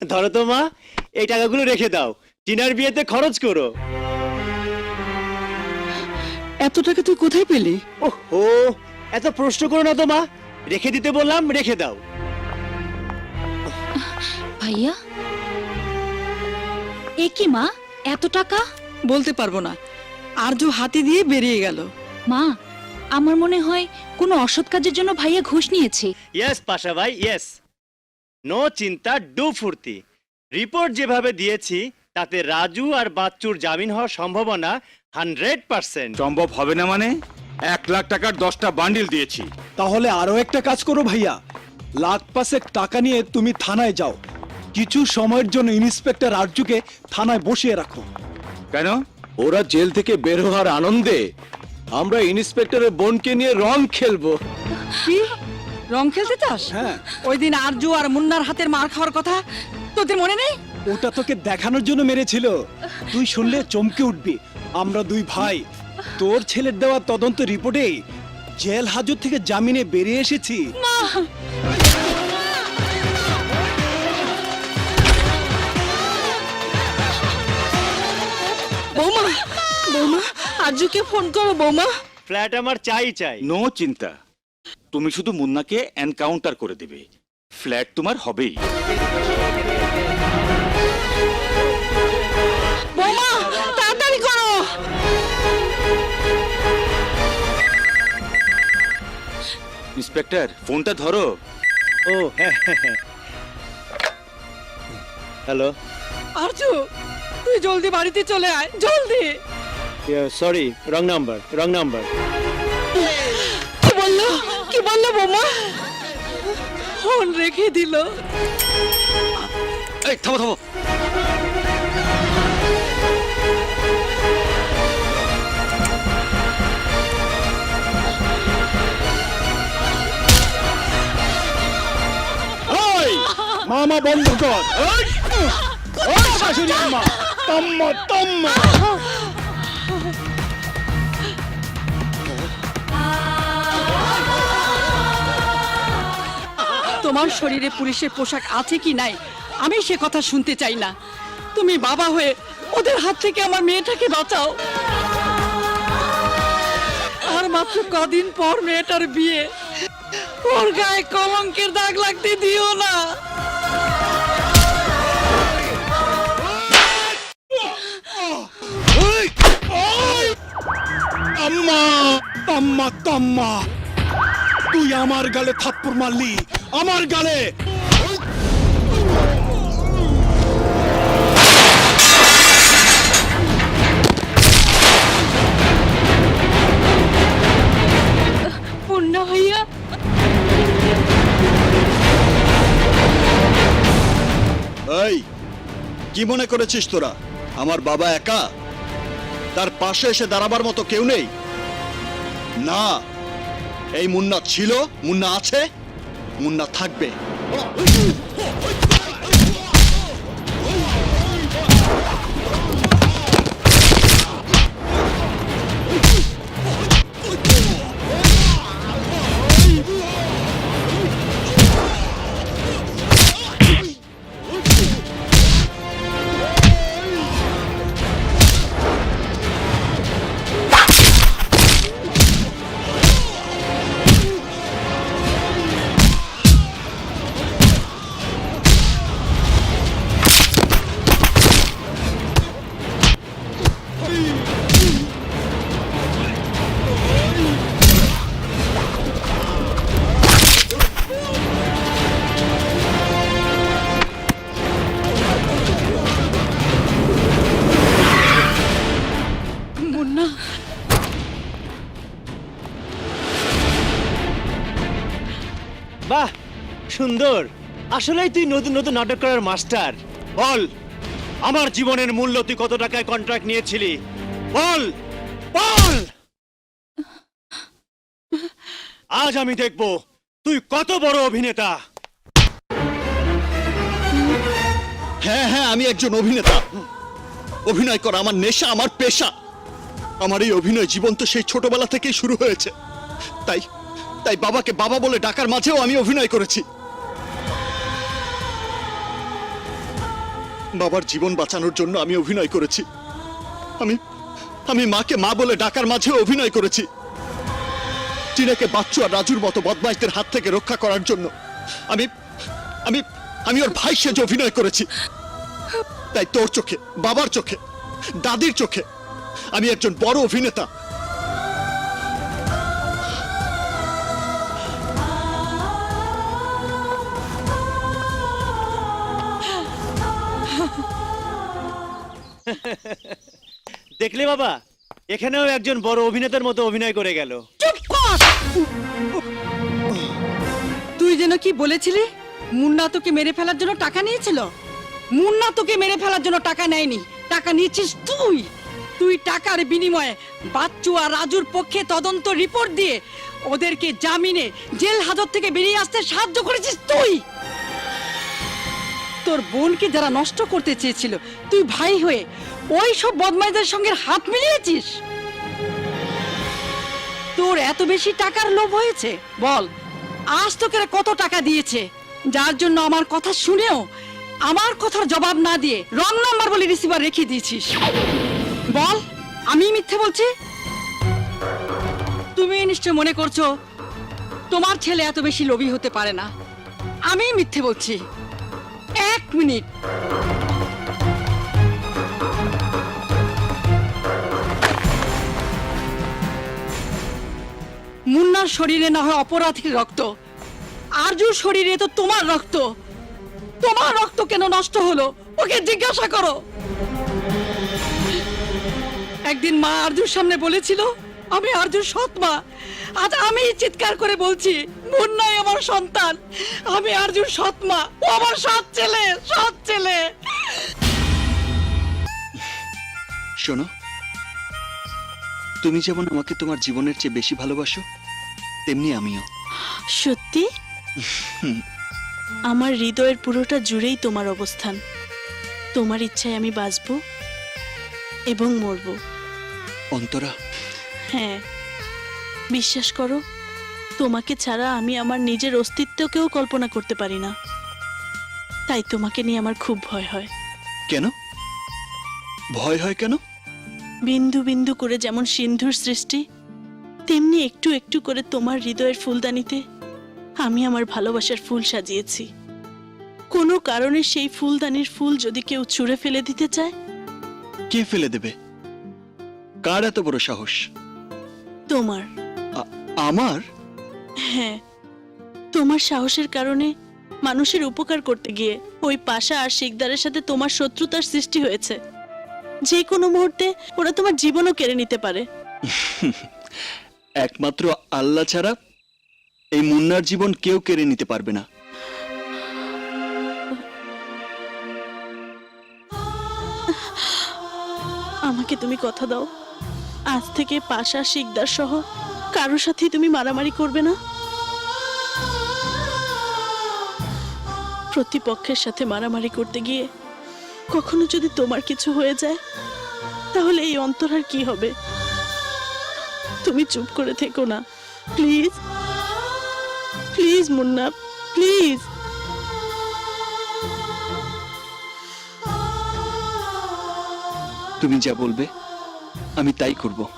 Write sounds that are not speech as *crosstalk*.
ধরো তো মা এই টাকাগুলো রেখে দাও। টিনার বিয়েতে খরচ করো। এত টাকা তুই কোথায় পেলি? ওহো এত প্রশ্ন করো না তো মা। রেখে দিতে বললাম রেখে দাও। ভাইয়া? এ কি মা? এত টাকা? বলতে পারব না। আর্য হাতি দিয়ে বেরিয়ে গেল। মা আমার মনে হয় কোনো অসৎ কাজের জন্য ভাইয়া ঘুষ নিয়েছে। ইয়েস পাশা ভাই ইয়েস নো চিন্তা ডু ফুর্তি। রিপোর্ট যেভাবে দিয়েছি তাতে রাজু আর বাচ্চুর জামিন হওয়ার সম্ভাবনা হান্ড্রেড পার্সেন্ট। সম্ভব হবে না মানে? এক লাখ টাকার দশটা বান্ডিল দিয়েছি। তাহলে আরও একটা কাজ করো ভাইয়া। লাখ পাঁচেক টাকা নিয়ে তুমি থানায় যাও। কিছু সময়ের জন্য ইন্সপেক্টর আরজুকে থানায় বসিয়ে রাখো। কেন? ওরা জেল থেকে বের হওয়ার আনন্দে আমরা ইন্সপেক্টরের বোনকে নিয়ে রং খেলব। কি? রং খেলতে চাস? হ্যাঁ। ওই দিন আরজু আর মুন্নার হাতের মার খাওয়ার কথা তোদের মনে নেই? ওটা তোকে দেখানোর জন্য মেরেছিল। তুই শুনলে চমকে উঠবি। আমরা দুই ভাই। তোর ছেলের দেওয়া তদন্ত রিপোর্টে জেল হাজত থেকে জামিনে বেরিয়ে এসেছি। বৌমা বৌমা ফোন করো বৌমা। ফ্ল্যাট আমার চাই চাই। নো চিন্তা। তুমি শুধু মুন্নাকে এনকাউন্টার করে দেবে। ফ্ল্যাট তোমার হবেই। বৌমা তাড়াতাড়ি করো। ইন্সপেক্টর ফোনটা ধরো। ও হ্যাঁ হ্যালো। আর্য তুই জলদি বাড়িতে চলে আয় জলদি। Sorry wrong number wrong number বলল বৌমা। ফোন রেখে দিল। এই থামো থামো। ওই মামা বন্ধ কর। ওই, শাশুড়ি আম্মা তম্মা তম্মা। তোমার শরীরে পুলিশের পোশাক আছে কি নাই? আমি সে কথা শুনতে চাই না। তুমি বাবা হয়ে ওদের হাত থেকে আমার মেয়েটাকে বাঁচাও। আর মাত্র কদিন পর মেয়েটার বিয়ে। ওর গায়ে কলঙ্কের দাগ লাগতে দিও না। আম্মা তম্মা তম্মা তুই আমার গালে থাপ্পড় মারলি। আমার গালে। পূর্ণা ভাইয়া এই কি মনে করেছিস তোরা? আমার বাবা একা? তার পাশে এসে দাঁড়াবার মতো কেউ নেই? না। এই মুন্না ছিল মুন্না আছে? মুন্না থাকবে। সুন্দর। আসলেই তুই নতুন নতুন নাটক করার মাস্টার। বল, আমার জীবনের মূল্য তুই কত টাকায় কন্ট্রাক্ট নিয়েছিলি? বল বল! আজ আমি দেখব তুই কত বড় অভিনেতা। হ্যাঁ হ্যাঁ আমি একজন অভিনেতা। অভিনয় করা আমার নেশা, আমার পেশা। আমার এই অভিনয় জীবন তো সেই ছোটবেলা থেকেই শুরু হয়েছে। তাই তাই বাবাকে বাবা বলে ডাকার মাঝেও আমি অভিনয় করেছি। বাবার জীবন বাঁচানোর জন্য আমি অভিনয় করেছি। আমি আমি মাকে মা বলে ডাকার মাঝে অভিনয় করেছি। টিনাকে বাচ্চু আর রাজুর মতো বদমাইশদের হাত থেকে রক্ষা করার জন্য আমি আমি আমি ওর ভাই সেজে অভিনয় করেছি। তাই তোর চোখে, বাবার চোখে, দাদির চোখে আমি একজন বড় অভিনেতা। দেখলে বাবা, এখানেও একজন বড় অভিনেতার মতো অভিনয় করে গেল। তুই যেন কি বলেছিলি? মুন্না তোকে মেরে ফেলার জন্য টাকা নিয়েছিল? মুন্না তোকে মেরে ফেলার জন্য টাকা নেয়নি। টাকা নিয়েছিস তুই। তুই টাকার বিনিময়ে বাচ্চু আর রাজুর পক্ষে তদন্ত রিপোর্ট দিয়ে ওদেরকে জামিনে জেল হাজত থেকে বেরিয়ে আসতে সাহায্য করেছিস তুই! তোর বোনকে যারা নষ্ট করতে চেয়েছিল, তুই ভাই হয়ে ওই সব বদমাইদের সঙ্গে হাত মিলিয়েছিস? তোর এত বেশি টাকার লোভ হয়েছে? বল, আজ তোকে কত টাকা দিয়েছে? যার জন্য আমার কথা শুনেও আমার কথার জবাব না দিয়ে রং নাম্বার বলে রিসিভার রেখে দিয়েছিস। বল, আমি মিথ্যে বলছি? তুমি নিশ্চয় মনে করছ, তোমার ছেলে এত বেশি লোভী হতে পারে না। আমি মিথ্যে বলছি। এক মিনিট। মুন্নার শরীরে না হয় অপরাধীর রক্ত। আরজুর শরীরে তো তোমার রক্ত। তোমার রক্ত কেন নষ্ট হলো? ওকে জিজ্ঞাসা করো। একদিন মা আরজুর সামনে বলেছিল আমি আরজুর সৎ মা। আজ আমি চিৎকার করে বলছি মুন্নাই আমার সন্তান। আমি আরজুর সৎ মা। ও আমার সৎ ছেলে সৎ ছেলে। শোনো তুমি যেমন আমাকে তোমার জীবনের চেয়ে বেশি ভালোবাসো তেমনি আমিও। সত্যি? আমার হৃদয়ের পুরোটা জুড়েই তোমার অবস্থান। তোমার ইচ্ছায় আমি বাঁচব এবং মরব। অন্তরা হ্যাঁ। বিশ্বাস করো তোমাকে ছাড়া আমি আমার নিজের অস্তিত্বকেও কল্পনা করতে পারি না। তাই তোমাকে নিয়ে আমার খুব ভয় হয়। কেন? ভয় হয় কেন? বিন্দু বিন্দু করে যেমন সিন্ধুর সৃষ্টি তেমনি একটু একটু করে তোমার হৃদয়ের ফুলদানিতে আমি আমার ভালোবাসার ফুল সাজিয়েছি। কোনো কারণে সেই ফুলদানির ফুল যদি কেউ ছুঁড়ে ফেলে দিতে চায়? কে ফেলে দেবে? কার এত বড় সাহস? তোমার। আমার? হ্যাঁ। তোমার সাহসের কারণে মানুষের উপকার করতে গিয়ে ওই পাশা আর শিকদারের সাথে তোমার শত্রুতার সৃষ্টি হয়েছে। যে কোনো মুহূর্তে ওরা তোমার জীবনও কেড়ে নিতে পারে। *laughs* একমাত্র আল্লাহ ছাড়া এই মুন্নার জীবন কেউ কেড়ে নিতে পারবে না। আমাকে তুমি কথা দাও। আজ থেকে পাশা, শিকদার সহ কারোর সাথে তুমি মারামারি করবে না? প্রতিপক্ষের সাথে মারামারি করতে গিয়ে কখনো যদি তোমার কিছু হয়ে যায়, তাহলে এই অন্তর আর কি হবে? তুমি চুপ করে থেকো না, প্লিজ। Please, Munna, please. তুমি যা বলবে আমি তাই করব।